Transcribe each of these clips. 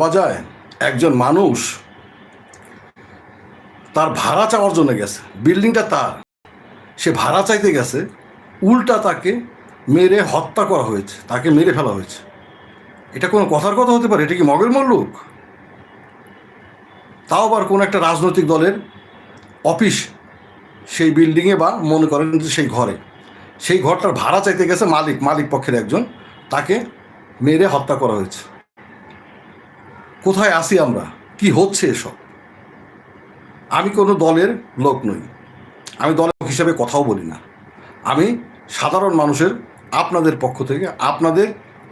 পাওয়া যায়, একজন মানুষ তার ভাড়া চাওয়ার জন্য গেছে, বিল্ডিংটা তার। সে ভাড়া চাইতে গেছে, উল্টা তাকে মেরে হত্যা করা হয়েছে, তাকে মেরে ফেলা হয়েছে। এটা কোনো কথার কথা হতে পারে? এটা কি মগের মল্লুক তাও আবার কোনো একটা রাজনৈতিক দলের অফিস সেই বিল্ডিংয়ে বা মনে করেন যে সেই ঘরে। সেই ঘরটার ভাড়া চাইতে গেছে মালিক মালিক পক্ষের একজন, তাকে মেরে হত্যা করা হয়েছে। কোথায় আসি আমরা? কি হচ্ছে এসব? আমি কোনো দলের লোক নই। আমি দলের লোক হিসেবে কথাও বলি না। আমি সাধারণ মানুষের আপনাদের পক্ষ থেকে আপনাদের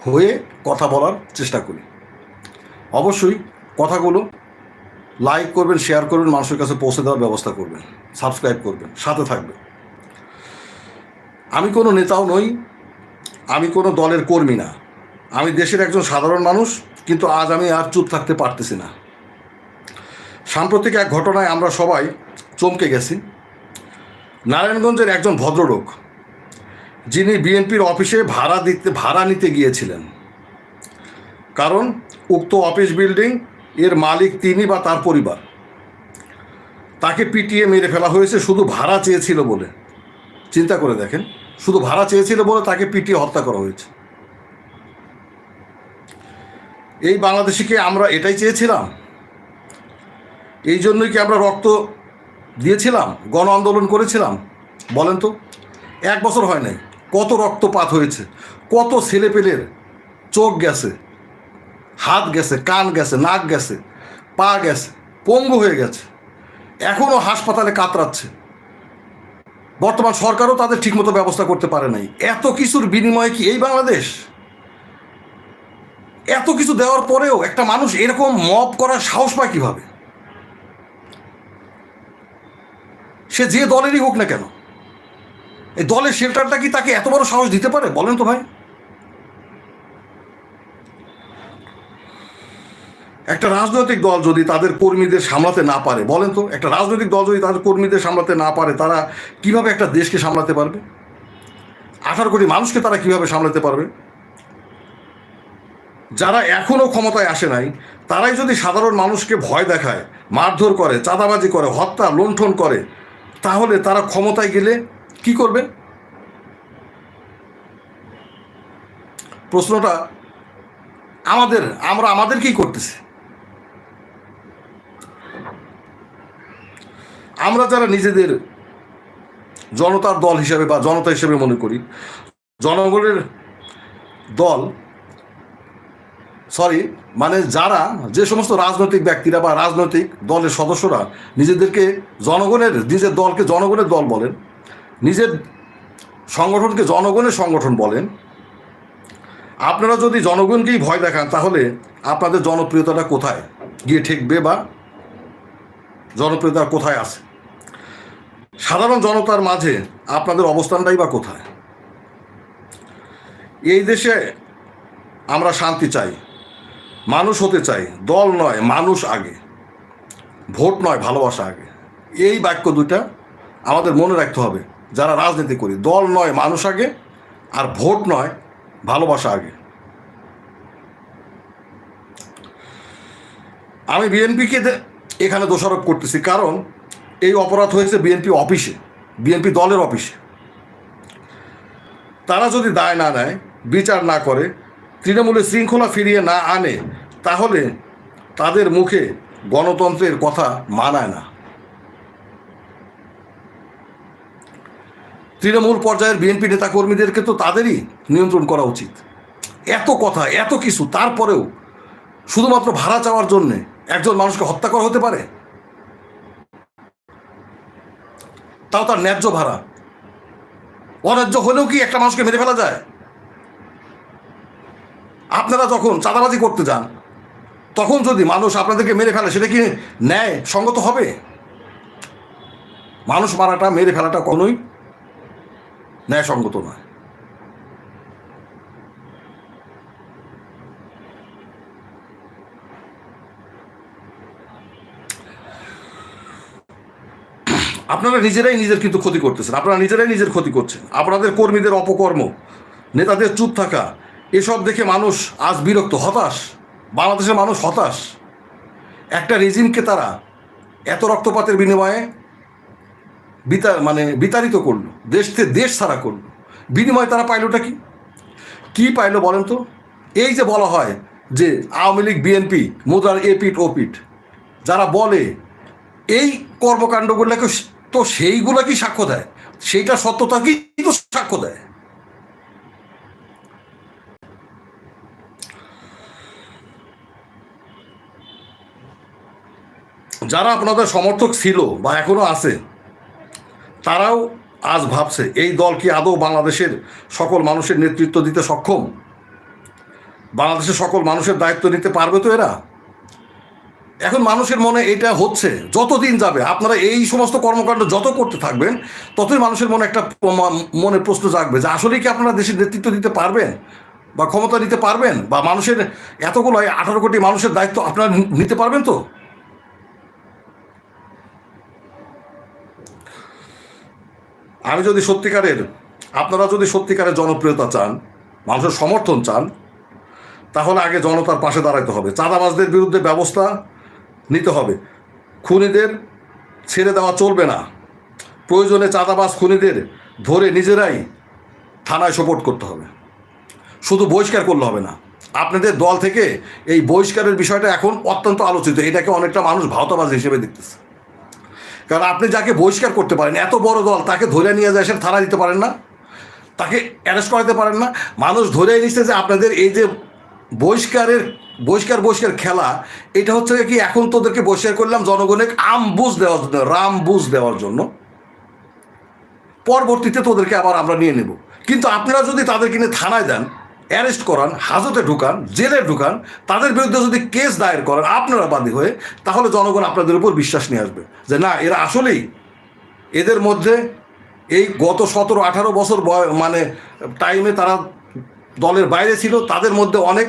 হয়ে কথা বলার চেষ্টা করি। অবশ্যই কথাগুলো লাইক করবেন শেয়ার করবেন, মানুষের কাছে পৌঁছে দেওয়ার ব্যবস্থা করবেন সাবস্ক্রাইব করবেন, সাথে থাকবেন। আমি কোনো নেতাও নই, আমি কোনো দলের কর্মী না। আমি দেশের একজন সাধারণ মানুষ কিন্তু আজ আমি আর চুপ থাকতে পারতেছি না। সাম্প্রতিক এক ঘটনায় আমরা সবাই চমকে গেছি। নারায়ণগঞ্জের একজন ভদ্রলোক, যিনি বিএনপির অফিসে ভাড়া দিতে, ভাড়া নিতে গিয়েছিলেন। কারণ উক্ত অফিস বিল্ডিং এর মালিক তিনি বা তার পরিবার। তাকে পিটিয়ে মেরে ফেলা হয়েছে, শুধু ভাড়া চেয়েছিল বলে। চিন্তা করে দেখেন, শুধু ভাড়া চেয়েছিল বলে তাকে পিটিয়ে হত্যা করা হয়েছে। এই বাংলাদেশিকে আমরা এটাই চেয়েছিলাম। এই জন্যই কি আমরা রক্ত দিয়েছিলাম, গণ আন্দোলন করেছিলাম? বলেন তো, এক বছর হয় নাই, কত রক্তপাত হয়েছে, কত ছেলেপেলের চোখ গেছে, হাত গেছে, কান গেছে, নাক গেছে, পা গেছে, পঙ্গু হয়ে গেছে এখনও হাসপাতালে কাতরাচ্ছে। বর্তমান সরকারও তাদের ঠিকমতো ব্যবস্থা করতে পারে নাই। এত কিছুর বিনিময়ে কি এই বাংলাদেশ এত কিছু দেওয়ার পরেও একটা মানুষ এরকম মব করার সাহস পায় কীভাবে? সে যে দলেরই হোক না কেন, এই দলের শেল্টারটা কি তাকে এত বড় সাহস দিতে পারে? বলেন তো ভাই। একটা রাজনৈতিক দল যদি তাদের কর্মীদের সামলাতে না পারে, বলেন তো, একটা রাজনৈতিক দল যদি তাদের কর্মীদের সামলাতে না পারে, তারা কীভাবে একটা দেশকে সামলাতে পারবে? আঠারো কোটি মানুষকে তারা কীভাবে সামলাতে পারবে? যারা এখনও ক্ষমতায় আসে নাই, তারাই যদি সাধারণ মানুষকে ভয় দেখায়, মারধর করে, চাঁদাবাজি করে, হত্যা, লুণ্ঠন করে, তাহলে তারা ক্ষমতায় গেলে কি করবে? প্রশ্নটা আমাদের, আমরা আমাদের কি করতেছি। আমরা যারা নিজেদের জনতার দল হিসাবে বা জনতা হিসেবে মনে করি, জনগণের দল সরি মানে যারা যে সমস্ত রাজনৈতিক ব্যক্তিরা বা রাজনৈতিক দলের সদস্যরা নিজেদেরকে জনগণের, নিজের দলকে জনগণের দল বলেন, নিজের সংগঠনকে জনগণের সংগঠন বলেন, আপনারা যদি জনগণকেই ভয় দেখান, তাহলে আপনাদের জনপ্রিয়তাটা কোথায়? গিয়ে ঠেকবে বা জনপ্রিয়তা কোথায় আছে? সাধারণ জনতার মাঝে আপনাদের অবস্থানটাই বা কোথায়? এই দেশে আমরা শান্তি চাই। মানুষ হতে চাই, দল নয়, মানুষ আগে, ভোট নয়, ভালোবাসা আগে। এই বাক্য দুইটা আমাদের মনে রাখতে হবে, যারা রাজনীতি করি, দল নয়, মানুষ আগে, আর ভোট নয়, ভালোবাসা আগে। আমি বিএনপিকে এখানে দোষারোপ করতেছি, কারণ এই অপরাধ হয়েছে বিএনপি অফিসে, বিএনপি দলের অফিসে। তারা যদি দায় না নেয়, বিচার না করে তৃণমূলের শৃঙ্খলা ফিরিয়ে না আনে, তাহলে তাদের মুখে গণতন্ত্রের কথা মানায় না। তৃণমূল পর্যায়ের বিএনপি নেতাকর্মীদেরকে তো তাদেরই নিয়ন্ত্রণ করা উচিত। এত কথা, এত কিছু, তারপরেও শুধুমাত্র ভাড়া চাওয়ার জন্যে একজন মানুষকে হত্যা করা হতে পারে? তাও তার ন্যায্য ভাড়া। অন্যায্য হলেও কি একটা মানুষকে মেরে ফেলা যায়? আপনারা যখন চাঁদাবাজি করতে যান, তখন যদি মানুষ আপনাদেরকে মেরে ফেলে, সেটা কি ন্যায় সঙ্গত হবে? মানুষ মারাটা, মেরে ফেলাটা কোনোই ন্যায়সঙ্গত নয়। আপনারা নিজেরাই নিজের কিন্তু ক্ষতি করতেছেন। আপনারা নিজেরাই নিজের ক্ষতি করছেন। আপনাদের কর্মীদের অপকর্ম, নেতাদের চুপ থাকা এসব দেখে মানুষ আজ বিরক্ত, হতাশ। বাংলাদেশের মানুষ হতাশ। একটা রেজিমকে তারা এত রক্তপাতের বিনিময়ে বিতা মানে বিতাড়িত করল দেশ থেকে দেশ ছাড়া করল। বিনিময়ে তারা পাইলোটা কি? কি পাইলো বলেন তো? এই যে বলা হয় যে আওয়ামী লীগ, বিএনপি মুদ্রার এপিট, ওপিট, যারা বলে, এই কর্মকাণ্ডগুলোকে তো সেইগুলো কি সাক্ষ্য দেয়? সেইটা সত্যতা কি তো সাক্ষ্য দেয়? যারা আপনাদের সমর্থক ছিল বা এখনও আছে, তারাও আজ ভাবছে, এই দল কি আদৌ বাংলাদেশের সকল মানুষের নেতৃত্ব দিতে সক্ষম? বাংলাদেশের সকল মানুষের দায়িত্ব নিতে পারবে তো এরা? এখন মানুষের মনে এটা হচ্ছে, যতদিন যাবে, আপনারা এই সমস্ত কর্মকাণ্ড যত করতে থাকবেন, ততই মানুষের মনে একটা মনে প্রশ্ন জাগবে যে আসলেই কি আপনারা দেশের নেতৃত্ব দিতে পারবেন? বা ক্ষমতা নিতে পারবেন? বা মানুষের এতগুলো আঠারো কোটি মানুষের দায়িত্ব আপনারা নিতে পারবেন তো? আমি যদি সত্যিকারের, আপনারা যদি সত্যিকারের জনপ্রিয়তা চান, মানুষের সমর্থন চান, তাহলে আগে জনতার পাশে দাঁড়াতে হবে। চাঁদাবাজদের বিরুদ্ধে ব্যবস্থা নিতে হবে। খুনিদের ছেড়ে দেওয়া চলবে না। প্রয়োজনে চাঁদাবাজ খুনিদের ধরে নিজেরাই থানায় সোপোর্ট করতে হবে। শুধু বহিষ্কার করলে হবে না। আপনাদের দল থেকে এই বহিষ্কারের বিষয়টা এখন অত্যন্ত আলোচিত। এটাকে অনেকটা মানুষ ভাওতাবাজ হিসেবে দেখতেছে। কারণ আপনি যাকে বহিষ্কার করতে পারেন, এত বড় দল তাকে ধরে নিয়ে যায় সে থানা দিতে পারেন না, তাকে অ্যারেস্ট করাতে পারেন না। মানুষ ধরে নিচ্ছে যে আপনাদের এই যে বহিষ্কারের, বহিষ্কার বহিষ্কার খেলা, এটা হচ্ছে কি এখন তোদেরকে বহিষ্কার করলাম জনগণের আম বুঝ দেওয়ার জন্য রাম বুঝ দেওয়ার জন্য। পরবর্তীতে তোদেরকে আবার আমরা নিয়ে নেব। কিন্তু আপনারা যদি তাদেরকে নিয়ে থানায় দেন অ্যারেস্ট করান, হাজতে ঢুকান, জেলে ঢুকান, তাদের বিরুদ্ধে যদি কেস দায়ের করেন, আপনারা বাদী হয়ে, তাহলে জনগণ আপনাদের উপর বিশ্বাস নিয়ে আসবে যে না, এরা আসলেই এদের মধ্যে এই গত সতেরো, আঠারো বছর মানে টাইমে তারা দলের বাইরে ছিল, তাদের মধ্যে অনেক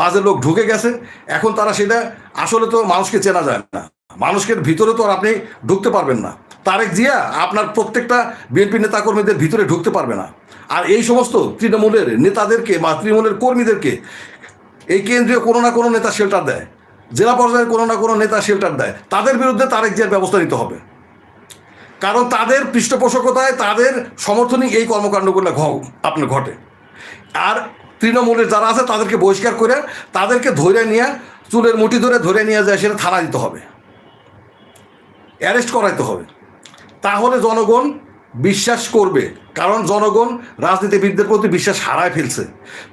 বাজে লোক ঢুকে গেছে, এখন তারা সেটা আসলে তো মানুষকে চেনা যায় না। মানুষকে ভিতরে তো আর আপনি ঢুকতে পারবেন না। তারেক জিয়া আপনার প্রত্যেকটা বিএনপি নেতাকর্মীদের ভিতরে ঢুকতে পারবে না। আর এই সমস্ত তৃণমূলের নেতাদেরকে বা তৃণমূলের কর্মীদেরকে এই কেন্দ্রীয় কোনো না কোনো নেতা শেল্টার দেয়, জেলা পর্যায়ে কোনো না কোনো নেতা শেল্টার দেয়। তাদের বিরুদ্ধে তারেক জিয়ার ব্যবস্থা নিতে হবে। কারণ তাদের পৃষ্ঠপোষকতায় তাদের সমর্থনই এই কর্মকাণ্ডগুলো ঘ- আপনার ঘটে। আর তৃণমূলের যারা আছে তাদেরকে বহিষ্কার করে তাদেরকে ধরে নিয়ে চুলের মুঠি ধরে ধরে নিয়ে যায় সেটা থানা দিতে হবে। অ্যারেস্ট করাইতে হবে। তাহলে জনগণ বিশ্বাস করবে। কারণ জনগণ রাজনীতিবিদদের প্রতি বিশ্বাস হারায় ফেলছে।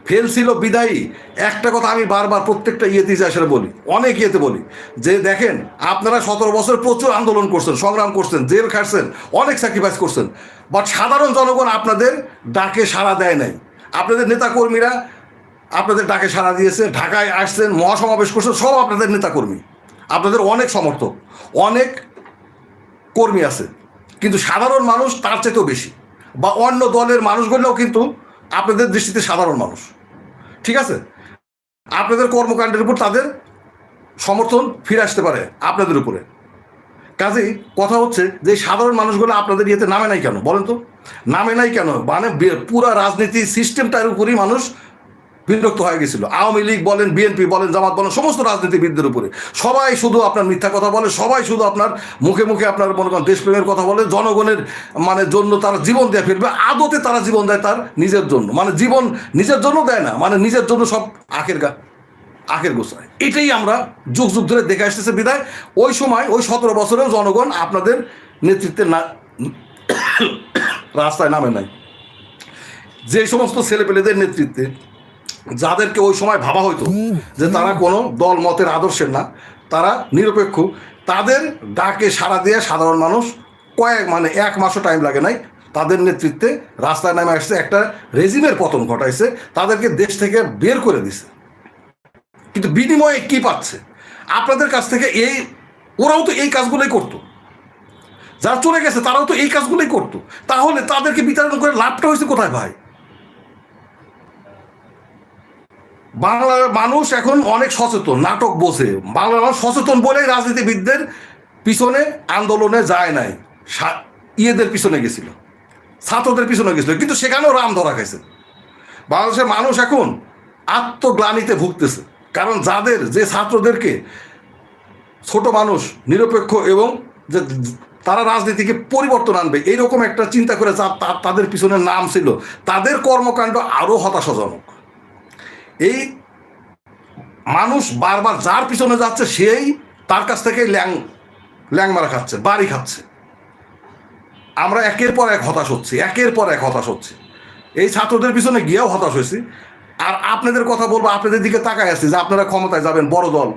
ফেলছিল বিদায়ী। একটা কথা আমি বারবার প্রত্যেকটা ইয়েতে আসলে বলি, অনেক ইয়েতে বলি, যে দেখেন, আপনারা সতেরো বছর প্রচুর আন্দোলন করছেন, সংগ্রাম করছেন, জেল খাটছেন, অনেক স্যাক্রিফাইস করছেন। বাট সাধারণ জনগণ আপনাদের ডাকে সাড়া দেয় নাই। আপনাদের নেতাকর্মীরা আপনাদের ডাকে সাড়া দিয়েছে, ঢাকায় আসছেন, মহাসমাবেশ করছেন, সব আপনাদের নেতাকর্মী। আপনাদের অনেক সমর্থক, অনেক কর্মী আছে। কিন্তু সাধারণ মানুষ তার চাইতেও বেশি। বা অন্য দলের মানুষগুলোও কিন্তু আপনাদের দৃষ্টিতে সাধারণ মানুষ। ঠিক আছে? আপনাদের কর্মকাণ্ডের উপর তাদের সমর্থন ফিরে আসতে পারে আপনাদের উপরে। কাজেই কথা হচ্ছে যে সাধারণ মানুষগুলো আপনাদের ইয়েতে নামে নাই কেন? বলেন তো। নামে নাই কেন? মানে পুরা রাজনীতি সিস্টেমটার উপরই মানুষ বিরক্ত হয়ে গেছিল। আওয়ামী লীগ বলেন, বিএনপি বলেন, জামাত বলেন, সমস্ত রাজনীতিবিদদের উপরে। সবাই শুধু আপনার মিথ্যা কথা বলে, সবাই শুধু আপনার মুখে মুখে আপনার মনে করেন দেশপ্রেমের কথা বলে, জনগণের মানে জন্য তারা জীবন দিয়ে ফেলবে আদতে তারা জীবন দেয় তার নিজের জন্য। মানে জীবন নিজের জন্য দেয় না মানে নিজের জন্য সব আখের গা আখের গোছায় এটাই আমরা যুগ যুগ ধরে দেখে আসতেছে বিদায়। ওই সময়, ওই সতেরো বছরেও জনগণ আপনাদের নেতৃত্বে না রাস্তায় নামে নাই। যে সমস্ত ছেলেপেলেদের নেতৃত্বে যাদেরকে ওই সময় ভাবা হতো যে তারা কোনো দল মতের আদর্শের না, তারা নিরপেক্ষ, তাদের ডাকে সাড়া দিয়ে সাধারণ মানুষ কয়েক মানে এক মাসও টাইম লাগে নাই তাদের নেতৃত্বে রাস্তায় নামে আসছে, একটা রেজিমের পতন ঘটাইছে, তাদেরকে দেশ থেকে বের করে দিছে। কিন্তু বিনিময়ে কি পাচ্ছে? আপনাদের কাছ থেকে এই, ওরাও তো এই কাজগুলোই করতো। যারা চলে গেছে তারাও তো এই কাজগুলোই করতো। তাহলে তাদেরকে বিতরণ করে লাভটা হয়েছে কোথায় ভাই? বাংলার মানুষ এখন অনেক সচেতন, নাটক বোঝে। বাংলার মানুষ সচেতন বলেই রাজনীতিবিদদের পিছনে আন্দোলনে যায় নাই। ইয়েদের পিছনে গেছিল, ছাত্রদের পিছনে গেছিল, কিন্তু সেখানেও রাম ধরা খাইছে। বাংলাদেশের মানুষ এখন আত্মগ্লানিতে ভুগতেছে, কারণ যাদের, যে ছাত্রদেরকে ছোট মানুষ, নিরপেক্ষ এবং যে তারা রাজনীতিকে পরিবর্তন আনবে, এইরকম একটা চিন্তা করে যা তাদের পিছনে নাম ছিল, তাদের কর্মকাণ্ড আরও হতাশাজনক। এই মানুষ বারবার যার পিছনে যাচ্ছে, সেই তার কাছ থেকে ল্যাং ল্যাং মারা খাচ্ছে, বাড়ি খাচ্ছে। আমরা একের পর এক হতাশ হচ্ছি, একের পর এক হতাশ হচ্ছি। এই ছাত্রদের পিছনে গিয়েও হতাশ হয়েছি। আর আপনাদের কথা বলব, আপনাদের দিকে তাকায় আসছি যে আপনারা ক্ষমতায় যাবেন, বড় দল।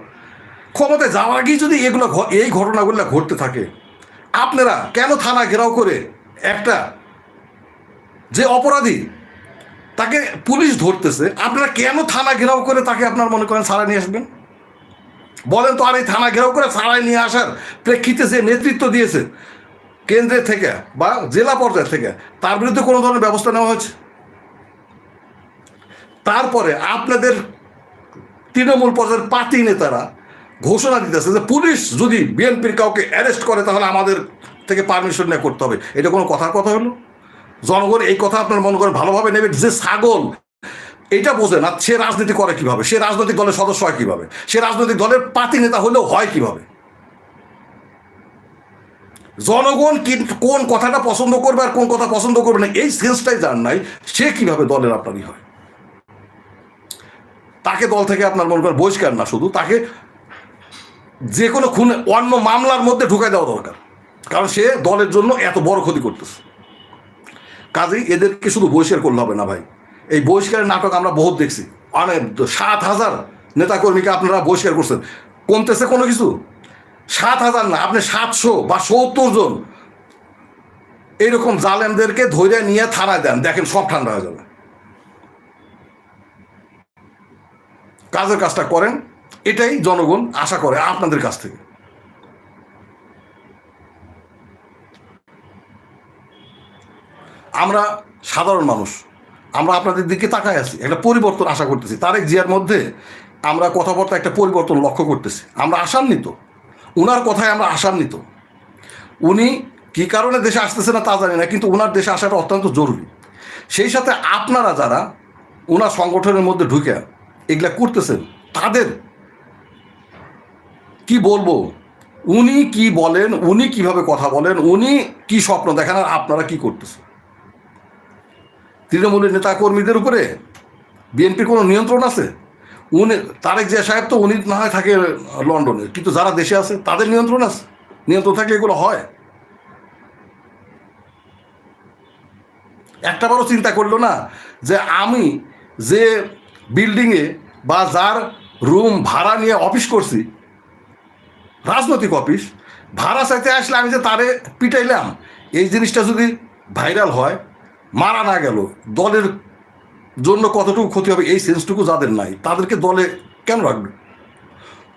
ক্ষমতায় যাওয়ার আগেই যদি এগুলো এই ঘটনাগুলো ঘটতে থাকে, আপনারা কেন থানা ঘেরাও করে একটা যে অপরাধী তাকে পুলিশ ধরতেছে। আপনারা কেন থানা ঘেরাও করে তাকে আপনার মনে করেন ছাড়া নিয়ে আসবেন? বলেন তো, আর এই থানা ঘেরাও করে ছাড়াই নিয়ে আসার প্রেক্ষিতে যে নেতৃত্ব দিয়েছে কেন্দ্রের থেকে বা জেলা পর্যায় থেকে, তার বিরুদ্ধে কোনো ধরনের ব্যবস্থা নেওয়া হয়েছে? তারপরে আপনাদের তৃণমূল পর্যায়ের পার্টি নেতারা ঘোষণা দিতেছে যে পুলিশ যদি বিএনপির কাউকে অ্যারেস্ট করে, তাহলে আমাদের থেকে পারমিশন নিয়ে করতে হবে। এটা কোনো কথার কথা হলো? জনগণ এই কথা আপনার মনে করেন ভালোভাবে নেবে যে ছাগল, এটা বোঝে না সে রাজনীতি করে কীভাবে, সে রাজনৈতিক দলের সদস্য হয় কীভাবে, সে রাজনৈতিক দলের পার্টি নেতা হলেও হয় কীভাবে। জনগণ কোন কথাটা পছন্দ করবে আর কোন কথা পছন্দ করবে না, এই সেন্সটাই জান নাই, সে কীভাবে দলের আপনারই হয়। তাকে দল থেকে আপনার মনে করেন বহিষ্কার না শুধু, তাকে যে কোনো খুন অন্য মামলার মধ্যে ঢুকাই দেওয়া দরকার। কারণ সে দলের জন্য এত বড় ক্ষতি করতেছে। কাজেই এদেরকে শুধু বহিষ্কার করলে হবে না ভাই। এই বহিষ্কারের নাটক আমরা বহুত দেখছি। অনেক সাত হাজার নেতাকর্মীকে আপনারা বহিষ্কার করছেন। কমতেছে কোনো কিছু? সাত হাজার না, আপনি সাতশো বা সত্তর জন এইরকম জালেমদেরকে ধৈর্য নিয়ে থানায় দেন। দেখেন সব ঠান্ডা হয়ে যাবে। কাজের কাজটা করেন, এটাই জনগণ আশা করে আপনাদের কাছ থেকে। আমরা সাধারণ মানুষ। আমরা আপনাদের দিকে তাকায় আছি, একটা পরিবর্তন আশা করতেছি। তারেক জিয়ার মধ্যে আমরা কথাবার্তা একটা পরিবর্তন লক্ষ্য করতেছি। আমরা আশান্বিত। উনার কথায় আমরা আশান্বিত। উনি কি কারণে দেশে আসতেছে না তা জানি না, কিন্তু ওনার দেশে আসাটা অত্যন্ত জরুরি। সেই সাথে আপনারা যারা ওনার সংগঠনের মধ্যে ঢুকে এগুলা করতেছেন, তাদের কি বলব? উনি কি বলেন, উনি কীভাবে কথা বলেন, উনি কি স্বপ্ন দেখেন, আর আপনারা কি করতেছেন? তৃণমূলের নেতা কর্মীদের উপরে বিএনপির কোনো নিয়ন্ত্রণ আছে? উনি, তারেক জিয়া সাহেব তো উনি না হয় থাকে লন্ডনে, কিন্তু যারা দেশে আছে তাদের নিয়ন্ত্রণ আছে? নিয়ন্ত্রণ থাকলে এগুলো হয়। একটাবারও চিন্তা করল না যে আমি যে বিল্ডিংয়ে বা যার রুম ভাড়া নিয়ে অফিস করছি, রাজনৈতিক অফিস, ভাড়া চাইতে আসলে আমি যে তারে পিটাইলাম, এই জিনিসটা যদি ভাইরাল হয় মারা না গেল। দলের জন্য কতটুকু ক্ষতি হবে এই সেন্সটুকু যাদের নাই, তাদেরকে দলে কেন রাখবে?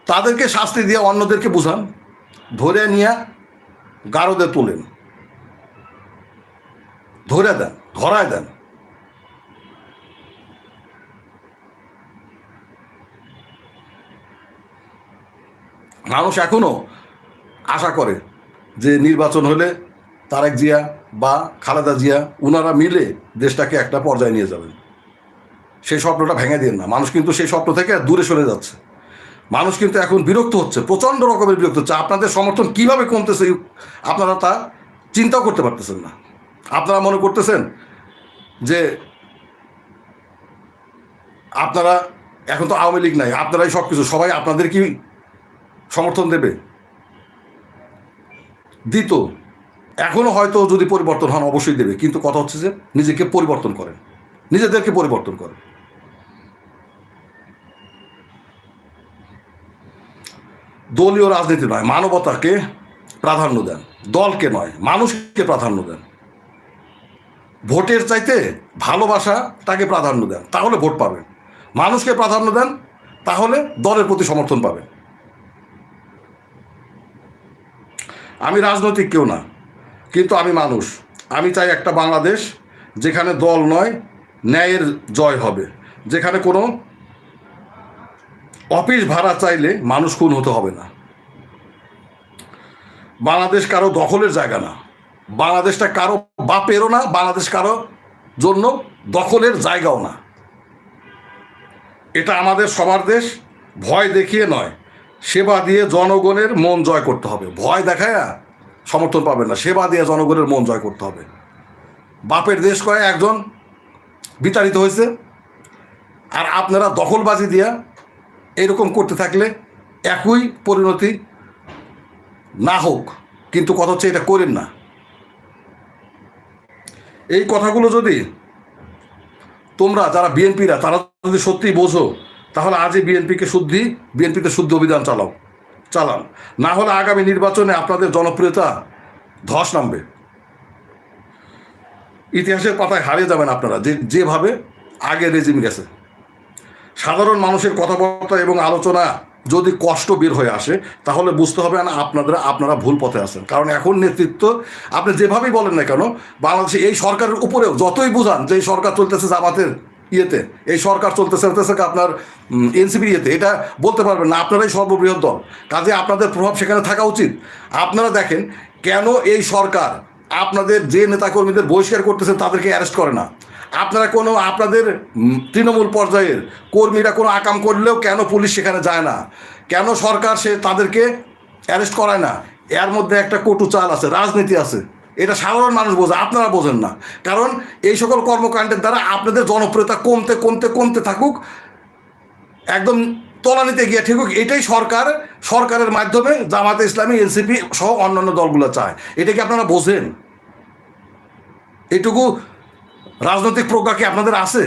তাদেরকে শাস্তি দিয়ে অন্যদেরকে বুঝান, ধরে নিয়ে গারদে তোলেন। ধরে দেন, ধরায় দেন। মানুষ এখনও আশা করে যে নির্বাচন হলে তারেক জিয়া বা খালেদা জিয়া, উনারা মিলে দেশটাকে একটা পর্যায়ে নিয়ে যাবেন। সেই স্বপ্নটা ভেঙে দিন না। মানুষ কিন্তু সেই স্বপ্ন থেকে দূরে সরে যাচ্ছে। মানুষ কিন্তু এখন বিরক্ত হচ্ছে, প্রচণ্ড রকমের বিরক্ত হচ্ছে। আপনাদের সমর্থন কীভাবে কমতেছে আপনারা তা চিন্তাও করতে পারতেছেন না। আপনারা মনে করতেছেন যে আপনারা এখন তো আওয়ামী লীগ নাই, আপনারাই সব কিছু সবাই আপনাদের কি সমর্থন দেবে। দিত এখনও হয়তো যদি পরিবর্তন হন, অবশ্যই দেবে। কিন্তু কথা হচ্ছে যে, নিজেকে পরিবর্তন করেন। নিজেদেরকে পরিবর্তন করেন। দলীয় রাজনীতি নয়, মানবতাকে প্রাধান্য দেন। দলকে নয়, মানুষকে প্রাধান্য দেন। ভোটের চাইতে ভালোবাসা তাকে প্রাধান্য দেন। তাহলে ভোট পাবেন। মানুষকে প্রাধান্য দেন, তাহলে দলের প্রতি সমর্থন পাবেন। আমি রাজনৈতিক কেউ না। কিন্তু আমি মানুষ। আমি চাই একটা বাংলাদেশ যেখানে দল নয়, ন্যায়ের জয় হবে। যেখানে কোনো অফিস ভাড়া চাইলে মানুষ খুন হতে হবে না। বাংলাদেশ কারও দখলের জায়গা না। বাংলাদেশটা কারও বাপেরও না, বাংলাদেশ কারও জন্য দখলের জায়গাও না। এটা আমাদের সবার দেশ, ভয় দেখিয়ে নয়। সেবা দিয়ে জনগণের মন জয় করতে হবে। ভয় দেখায় সমর্থন পাবেন না। সেবা দিয়ে জনগণের মন জয় করতে হবে। বাপের দেশ কয়ে একজন বিতাড়িত হয়েছে। আর আপনারা দখলবাজি দিয়া এরকম করতে থাকলে একই পরিণতি না হোক, কিন্তু কথা হচ্ছে এটা করেন না। এই কথাগুলো যদি তোমরা যারা বিএনপিরা, তারা যদি সত্যিই বোঝো, তাহলে আজই বিএনপিকে শুদ্ধি, বিএনপিতে শুদ্ধ অভিযান চালাও। চালান। না হলে আগামী নির্বাচনে আপনাদের জনপ্রিয়তা ধস নামবে। ইতিহাসের পাতায় হারিয়ে যাবেন আপনারা, যে, যেভাবে আগে রেজিম গেছে। সাধারণ মানুষের কথাবার্তা এবং আলোচনা যদি কষ্ট বের হয়ে আসে, তাহলে বুঝতে হবে না আপনাদের, আপনারা ভুল পথে আছেন। কারণ এখন নেতৃত্ব, আপনি যেভাবেই বলেন না কেন, বাংলাদেশে এই সরকারের উপরেও যতই বুঝান যে সরকার চলতেছে জামাতের ইয়েতে, এই সরকার চলতেছে চলতেছে আপনার এনসিপির ইয়েতে। এটা বলতে পারবেন না, আপনারাই সর্ববৃহৎ দল। কাজে আপনাদের প্রভাব সেখানে থাকা উচিত। আপনারা দেখেন, কেন এই সরকার আপনাদের যে নেতাকর্মীদের বহিষ্কার করতেছে তাদেরকে অ্যারেস্ট করে না? আপনারা কোনো, আপনাদের তৃণমূল পর্যায়ের কর্মীরা কোনো আকাম করলেও কেন পুলিশ সেখানে যায় না? কেন সরকার সে তাদেরকে অ্যারেস্ট করায় না? এর মধ্যে একটা কটু চাল আছে, রাজনীতি আছে। এটা সাধারণ মানুষ বোঝে, আপনারা বোঝেন না। কারণ এই সকল কর্মকাণ্ডের দ্বারা আপনাদের জনপ্রিয়তা কমতে কমতে কমতে থাকুক, একদম তলানিতে গিয়ে ঠিক এটাই সরকার, সরকারের মাধ্যমে জামাতে ইসলামী, এনসিপি সহ অন্যান্য দলগুলো চায়। এটা কি আপনারা বোঝেন? এটুকু রাজনৈতিক প্রজ্ঞা কি আপনাদের আছে?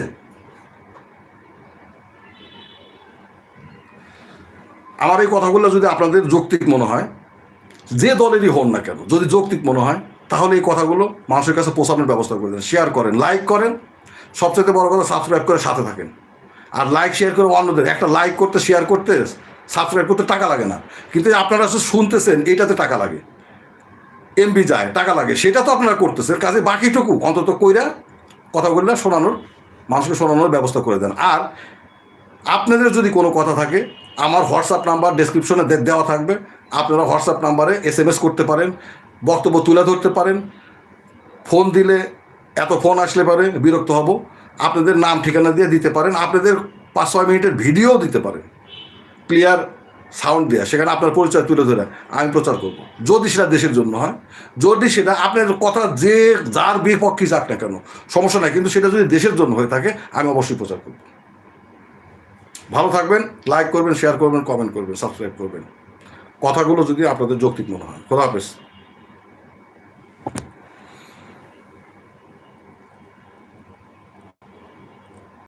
আমার এই কথাগুলো যদি আপনাদের যৌক্তিক মনে হয়, যে দলেরই হন না কেন, যদি যৌক্তিক মনে হয় তাহলে এই কথাগুলো মানুষের কাছে পৌঁছানোর ব্যবস্থা করে দেন। শেয়ার করেন লাইক করেন। সবচেয়ে বড় কথা সাবস্ক্রাইব করে সাথে থাকেন। আর লাইক শেয়ার করে অন্যদের। একটা লাইক করতে শেয়ার করতে সাবস্ক্রাইব করতে টাকা লাগে না। কিন্তু আপনারা শুনতেছেন, এইটাতে টাকা লাগে। এমবি যায়, টাকা লাগে। সেটা তো আপনারা করতেছেন। কাজে বাকিটুকু, অন্তত কইরা কথা বললে শোনানোর, মানুষকে শোনানোর ব্যবস্থা করে দেন। আর আপনাদের যদি কোনো কথা থাকে, আমার হোয়াটসঅ্যাপ নাম্বার ডেসক্রিপশনে দেওয়া থাকবে। আপনারা হোয়াটসঅ্যাপ নাম্বারে এস করতে পারেন। বক্তব্য তুলে ধরতে পারেন। ফোন দিলে, এত ফোন আসলে পারে, বিরক্ত হব। আপনাদের নাম ঠিকানা দিয়ে দিতে পারেন। আপনাদের পাঁচ ছয় মিনিটের ভিডিও দিতে পারেন। ক্লিয়ার সাউন্ড দেওয়া সেখানে আপনার পরিচয় তুলে ধরে, আমি প্রচার করব। যদি সেটা দেশের জন্য হয়, যদি সেটা আপনার কথা যে, যার বিপক্ষে যাক না কেন, সমস্যা নাই, কিন্তু সেটা যদি দেশের জন্য হয়ে থাকে, আমি অবশ্যই প্রচার করব। ভালো থাকবেন লাইক করবেন শেয়ার করবেন কমেন্ট করবেন সাবস্ক্রাইব করবেন। কথাগুলো যদি আপনাদের যৌক্তিক মনে হয়। খোদা হাফেজ।